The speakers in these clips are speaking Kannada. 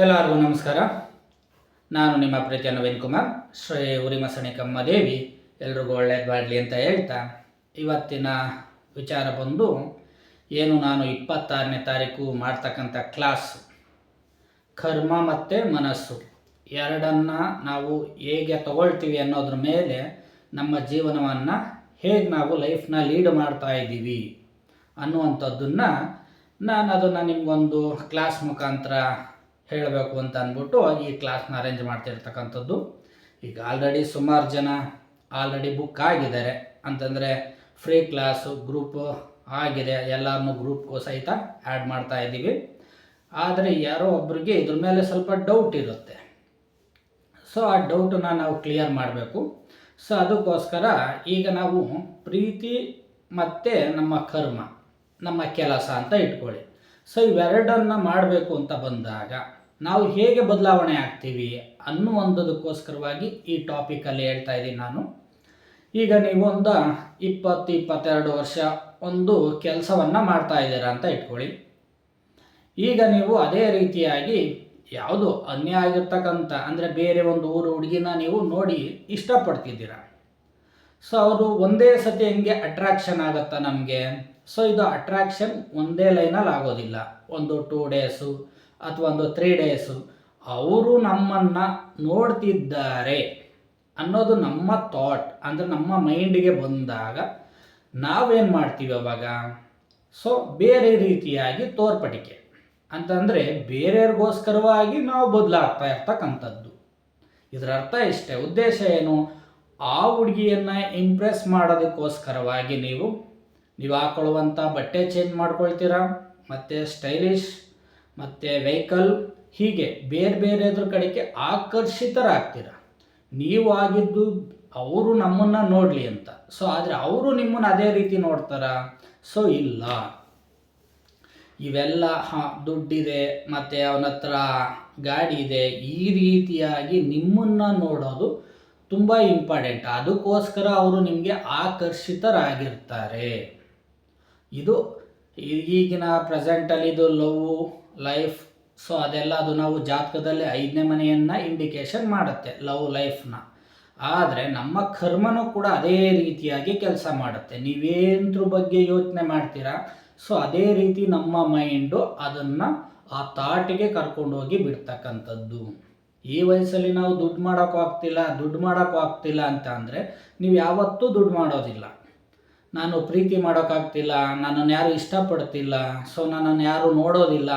ಎಲ್ಲರಿಗೂ ನಮಸ್ಕಾರ. ನಾನು ನಿಮ್ಮ ಪ್ರೀತಿಯ ನವೀನ್ ಕುಮಾರ್. ಶ್ರೀ ಉರಿಮಸಣಿ ಕಮ್ಮದೇವಿ ಎಲ್ರಿಗೂ ಒಳ್ಳೇದು ಮಾಡಲಿ ಅಂತ ಹೇಳ್ತಾ ಇವತ್ತಿನ ವಿಚಾರ ಬಂದು ಏನು ನಾನು ಇಪ್ಪತ್ತಾರನೇ ತಾರೀಕು ಮಾಡ್ತಕ್ಕಂಥ ಕ್ಲಾಸ್ ಕರ್ಮ ಮತ್ತು ಮನಸ್ಸು ಎರಡನ್ನು ನಾವು ಹೇಗೆ ತಗೊಳ್ತೀವಿ ಅನ್ನೋದ್ರ ಮೇಲೆ ನಮ್ಮ ಜೀವನವನ್ನು ಹೇಗೆ ನಾವು ಲೈಫ್ನ ಲೀಡ್ ಮಾಡ್ತಾ ಇದ್ದೀವಿ ಅನ್ನುವಂಥದ್ದನ್ನು ನಾನು ಅದನ್ನು ನಿಮಗೊಂದು ಕ್ಲಾಸ್ ಮುಖಾಂತರ ಹೇಳಬೇಕು ಅಂತ ಅಂದ್ಬಿಟ್ಟು ಈ ಕ್ಲಾಸ್ನ ಅರೇಂಜ್ ಮಾಡ್ತಿರ್ತಕ್ಕಂಥದ್ದು. ಈಗ ಆಲ್ರೆಡಿ ಸುಮಾರು ಜನ ಆಲ್ರೆಡಿ ಬುಕ್ ಆಗಿದ್ದಾರೆ. ಅಂತಂದರೆ ಫ್ರೀ ಕ್ಲಾಸು ಗ್ರೂಪ್ ಆಗಿದೆ. ಎಲ್ಲರನ್ನೂ ಗ್ರೂಪ್ಗೂ ಸಹಿತ ಆ್ಯಡ್ ಮಾಡ್ತಾ ಇದ್ದೀವಿ. ಆದರೆ ಯಾರೋ ಒಬ್ಬರಿಗೆ ಇದ್ರ ಮೇಲೆ ಸ್ವಲ್ಪ ಡೌಟ್ ಇರುತ್ತೆ. ಸೊ ಆ ಡೌಟನ್ನ ನಾವು ಕ್ಲಿಯರ್ ಮಾಡಬೇಕು. ಸೊ ಅದಕ್ಕೋಸ್ಕರ ಈಗ ನಾವು ಪ್ರೀತಿ ಮತ್ತು ನಮ್ಮ ಕರ್ಮ, ನಮ್ಮ ಕೆಲಸ ಅಂತ ಇಟ್ಕೊಳ್ಳಿ. ಸೊ ಇವೆರಡನ್ನು ಮಾಡಬೇಕು ಅಂತ ಬಂದಾಗ ನಾವು ಹೇಗೆ ಬದಲಾವಣೆ ಆಗ್ತೀವಿ ಅನ್ನುವಂಥದಕ್ಕೋಸ್ಕರವಾಗಿ ಈ ಟಾಪಿಕಲ್ಲಿ ಹೇಳ್ತಾ ಇದ್ದೀನಿ ನಾನು. ಈಗ ನೀವು ಒಂದು ಇಪ್ಪತ್ತು, ಇಪ್ಪತ್ತೆರಡು ವರ್ಷ ಒಂದು ಕೆಲಸವನ್ನು ಮಾಡ್ತಾ ಇದ್ದೀರಾ ಅಂತ ಇಟ್ಕೊಳ್ಳಿ. ಈಗ ನೀವು ಅದೇ ರೀತಿಯಾಗಿ ಯಾವುದು ಅನ್ಯ ಆಗಿರ್ತಕ್ಕಂಥ, ಅಂದರೆ ಬೇರೆ ಒಂದು ಊರು ಹುಡುಗಿನ ನೀವು ನೋಡಿ ಇಷ್ಟಪಡ್ತಿದ್ದೀರ. ಸೊ ಅವರು ಒಂದೇ ಸತಿ ಹೆಂಗೆ ಅಟ್ರಾಕ್ಷನ್ ಆಗುತ್ತಾ ನಮಗೆ? ಸೊ ಇದು ಅಟ್ರಾಕ್ಷನ್ ಒಂದೇ ಲೈನಲ್ಲಿ ಆಗೋದಿಲ್ಲ. ಒಂದು ಟೂ ಡೇಸು ಅಥವಾ ಒಂದು ತ್ರೀ ಡೇಸು ಅವರು ನಮ್ಮನ್ನು ನೋಡ್ತಿದ್ದಾರೆ ಅನ್ನೋದು ನಮ್ಮ ಥಾಟ್ ಅಂದರೆ ನಮ್ಮ ಮೈಂಡಿಗೆ ಬಂದಾಗ ನಾವೇನು ಮಾಡ್ತೀವಿ ಅವಾಗ? ಸೊ ಬೇರೆ ರೀತಿಯಾಗಿ ತೋರ್ಪಡಿಕೆ. ಅಂತಂದರೆ ಬೇರೆಯವ್ರಿಗೋಸ್ಕರವಾಗಿ ನಾವು ಬದಲಾಗ್ತಾ ಇರ್ತಕ್ಕಂಥದ್ದು. ಇದರ ಅರ್ಥ ಇಷ್ಟೇ. ಉದ್ದೇಶ ಏನು? ಆ ಹುಡುಗಿಯನ್ನು ಇಂಪ್ರೆಸ್ ಮಾಡೋದಕ್ಕೋಸ್ಕರವಾಗಿ ನೀವು ನೀವು ಹಾಕೊಳ್ಳುವಂಥ ಬಟ್ಟೆ ಚೇಂಜ್ ಮಾಡ್ಕೊಳ್ತೀರಾ? ಮತ್ತು ಸ್ಟೈಲಿಶ್ ಮತ್ತು ವೆಹಿಕಲ್ ಹೀಗೆ ಬೇರೆ ಬೇರೆದ್ರ ಕಡೆಗೆ ಆಕರ್ಷಿತರಾಗ್ತೀರ? ನೀವು ಆಗಿದ್ದು ಅವರು ನಮ್ಮನ್ನು ನೋಡಲಿ ಅಂತ. ಸೊ ಆದರೆ ಅವರು ನಿಮ್ಮನ್ನು ಅದೇ ರೀತಿ ನೋಡ್ತಾರ? ಸೊ ಇಲ್ಲ. ಇವೆಲ್ಲ, ಹಾಂ, ದುಡ್ಡಿದೆ, ಮತ್ತು ಅವನ ಹತ್ರ ಗಾಡಿ ಇದೆ, ಈ ರೀತಿಯಾಗಿ ನಿಮ್ಮನ್ನು ನೋಡೋದು ತುಂಬ ಇಂಪಾರ್ಟೆಂಟ್ ಅದಕ್ಕೋಸ್ಕರ ಅವರು ನಿಮಗೆ ಆಕರ್ಷಿತರಾಗಿರ್ತಾರೆ. ಇದು ಈಗಿನ ಪ್ರೆಸೆಂಟಲ್ಲಿ ಇದು ಲವ್, ಲೈಫ್, ಸೊ ಅದೆಲ್ಲ ಅದು ನಾವು ಜಾತಕದಲ್ಲಿ ಐದನೇ ಮನೆಯನ್ನು ಇಂಡಿಕೇಶನ್ ಮಾಡುತ್ತೆ, ಲವ್, ಲೈಫ್ನ. ಆದರೆ ನಮ್ಮ ಕರ್ಮನೂ ಕೂಡ ಅದೇ ರೀತಿಯಾಗಿ ಕೆಲಸ ಮಾಡುತ್ತೆ. ನೀವೇಂದ್ರ ಬಗ್ಗೆ ಯೋಚನೆ ಮಾಡ್ತೀರಾ? ಸೊ ಅದೇ ರೀತಿ ನಮ್ಮ ಮೈಂಡು ಅದನ್ನು ಆ ತಾಟಿಗೆ ಕರ್ಕೊಂಡೋಗಿ ಬಿಡ್ತಕ್ಕಂಥದ್ದು. ಈ ವಯಸ್ಸಲ್ಲಿ ನಾವು ದುಡ್ಡು ಮಾಡೋಕ್ಕಾಗ್ತಿಲ್ಲ ದುಡ್ಡು ಮಾಡೋಕ್ಕಾಗ್ತಿಲ್ಲ ಅಂತ ಅಂದರೆ ನೀವು ಯಾವತ್ತೂ ದುಡ್ಡು ಮಾಡೋದಿಲ್ಲ. ನಾನು ಪ್ರೀತಿ ಮಾಡೋಕ್ಕಾಗ್ತಿಲ್ಲ, ನನ್ನನ್ನು ಯಾರು ಇಷ್ಟಪಡ್ತಿಲ್ಲ ಸೊ ನನ್ನನ್ನು ಯಾರು ನೋಡೋದಿಲ್ಲ,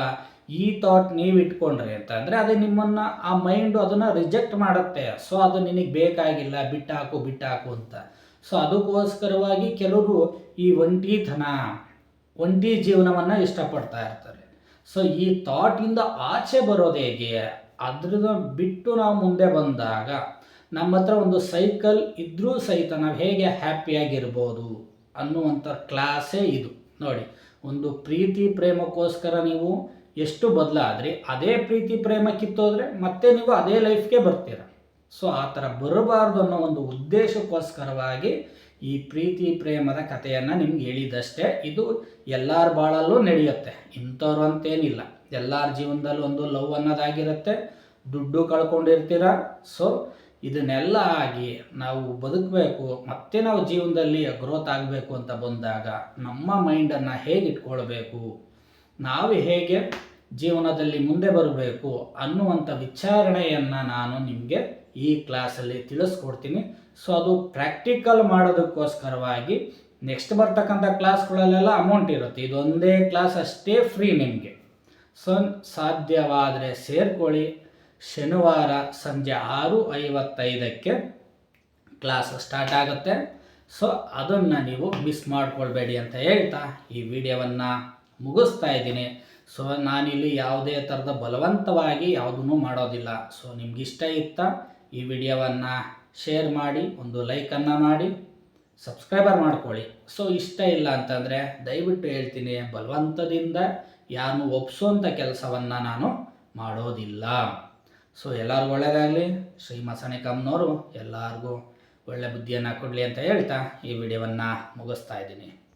ಈ ಥಾಟ್ ನೀವು ಇಟ್ಕೊಂಡ್ರಿ ಅಂತಂದರೆ ಅದು ನಿಮ್ಮನ್ನು, ಆ ಮೈಂಡು ಅದನ್ನು ರಿಜೆಕ್ಟ್ ಮಾಡುತ್ತೆ. ಸೊ ಅದು ನಿನಗೆ ಬೇಕಾಗಿಲ್ಲ, ಬಿಟ್ಟಾಕು ಬಿಟ್ಟಾಕು ಅಂತ. ಸೊ ಅದಕ್ಕೋಸ್ಕರವಾಗಿ ಕೆಲವರು ಈ ಒಂಟಿತನ, ಒಂಟಿ ಜೀವನವನ್ನು ಇಷ್ಟಪಡ್ತಾ ಇರ್ತಾರೆ. ಸೊ ಈ ಥಾಟಿಂದ ಆಚೆ ಬರೋದು ಹೇಗೆ? ಅದ್ರದ್ದು ಬಿಟ್ಟು ನಾವು ಮುಂದೆ ಬಂದಾಗ ನಮ್ಮ ಹತ್ರ ಒಂದು ಸೈಕಲ್ ಇದ್ದರೂ ಸಹಿತ ನಾವು ಹೇಗೆ ಹ್ಯಾಪಿಯಾಗಿರ್ಬೋದು ಅನ್ನುವಂಥ ಕ್ಲಾಸೇ ಇದು. ನೋಡಿ, ಒಂದು ಪ್ರೀತಿ ಪ್ರೇಮಕ್ಕೋಸ್ಕರ ನೀವು ಎಷ್ಟು ಬದಲಾದ್ರಿ ಅದೇ ಪ್ರೀತಿ ಪ್ರೇಮ ಕಿತ್ತೋದ್ರೆ ಮತ್ತೆ ನೀವು ಅದೇ ಲೈಫ್ಗೆ ಬರ್ತೀರ. ಸೊ ಆ ಥರ ಬರಬಾರ್ದು ಅನ್ನೋ ಒಂದು ಉದ್ದೇಶಕ್ಕೋಸ್ಕರವಾಗಿ ಈ ಪ್ರೀತಿ ಪ್ರೇಮದ ಕಥೆಯನ್ನು ನಿಮ್ಗೆ ಹೇಳಿದಷ್ಟೇ. ಇದು ಎಲ್ಲರ ಬಾಳಲ್ಲೂ ನಡೆಯುತ್ತೆ. ಇಂಥವ್ರು ಅಂತೇನಿಲ್ಲ. ಎಲ್ಲರ ಜೀವನದಲ್ಲೂ ಒಂದು ಲವ್ ಅನ್ನೋದಾಗಿರುತ್ತೆ. ದುಡ್ಡು ಕಳ್ಕೊಂಡಿರ್ತೀರ. ಸೊ ಇದನ್ನೆಲ್ಲ ಆಗಿ ನಾವು ಬದುಕಬೇಕು, ಮತ್ತೆ ನಾವು ಜೀವನದಲ್ಲಿ ಗ್ರೋತ್ ಆಗಬೇಕು ಅಂತ ಬಂದಾಗ ನಮ್ಮ ಮೈಂಡನ್ನು ಹೇಗೆ ಇಟ್ಕೊಳ್ಬೇಕು, ನಾವು ಹೇಗೆ ಜೀವನದಲ್ಲಿ ಮುಂದೆ ಬರಬೇಕು ಅನ್ನುವಂಥ ವಿಚಾರಣೆಯನ್ನು ನಾನು ನಿಮಗೆ ಈ ಕ್ಲಾಸಲ್ಲಿ ತಿಳಿಸ್ಕೊಡ್ತೀನಿ. ಸೊ ಅದು ಪ್ರಾಕ್ಟಿಕಲ್ ಮಾಡೋದಕ್ಕೋಸ್ಕರವಾಗಿ ನೆಕ್ಸ್ಟ್ ಬರ್ತಕ್ಕಂಥ ಕ್ಲಾಸ್ಗಳಲ್ಲೆಲ್ಲ ಅಮೌಂಟ್ ಇರುತ್ತೆ. ಇದೊಂದೇ ಕ್ಲಾಸ್ ಅಷ್ಟೇ ಫ್ರೀ ನಿಮಗೆ. ಸೊ ಸಾಧ್ಯವಾದರೆ ಸೇರ್ಕೊಳ್ಳಿ. ಶನಿವಾರ ಸಂಜೆ ಆರು ಐವತ್ತೈದಕ್ಕೆ ಕ್ಲಾಸ್ ಸ್ಟಾರ್ಟ್ ಆಗುತ್ತೆ. ಸೊ ಅದನ್ನು ನೀವು ಮಿಸ್ ಮಾಡ್ಕೊಳ್ಬೇಡಿ ಅಂತ ಹೇಳ್ತಾ ಈ ವಿಡಿಯೋವನ್ನು ಮುಗಿಸ್ತಾ ಇದ್ದೀನಿ. ಸೊ ನಾನಿಲ್ಲಿ ಯಾವುದೇ ಥರದ ಬಲವಂತವಾಗಿ ಯಾವುದೂ ಮಾಡೋದಿಲ್ಲ. ಸೊ ನಿಮ್ಗೆ ಇಷ್ಟ ಇತ್ತ ಈ ವಿಡಿಯೋವನ್ನು ಶೇರ್ ಮಾಡಿ, ಒಂದು ಲೈಕನ್ನು ಮಾಡಿ ಸಬ್ಸ್ಕ್ರೈಬರ್ ಮಾಡ್ಕೊಳ್ಳಿ. ಸೊ ಇಷ್ಟ ಇಲ್ಲ ಅಂತಂದರೆ ದಯವಿಟ್ಟು ಹೇಳ್ತೀನಿ, ಬಲವಂತದಿಂದ ಯಾರನ್ನು ಒಪ್ಸೋಂಥ ಕೆಲಸವನ್ನು ನಾನು ಮಾಡೋದಿಲ್ಲ. ಸೊ ಎಲ್ಲರಿಗೂ ಒಳ್ಳೆಯದಾಗಲಿ ಶ್ರೀ ಮಸಣಿ ಕಮ್ನವರು ಎಲ್ಲರಿಗೂ ಒಳ್ಳೆ ಬುದ್ಧಿಯನ್ನು ಕೊಡಲಿ ಅಂತ ಹೇಳ್ತಾ ಈ ವಿಡಿಯೋವನ್ನು ಮುಗಿಸ್ತಾ ಇದ್ದೀನಿ.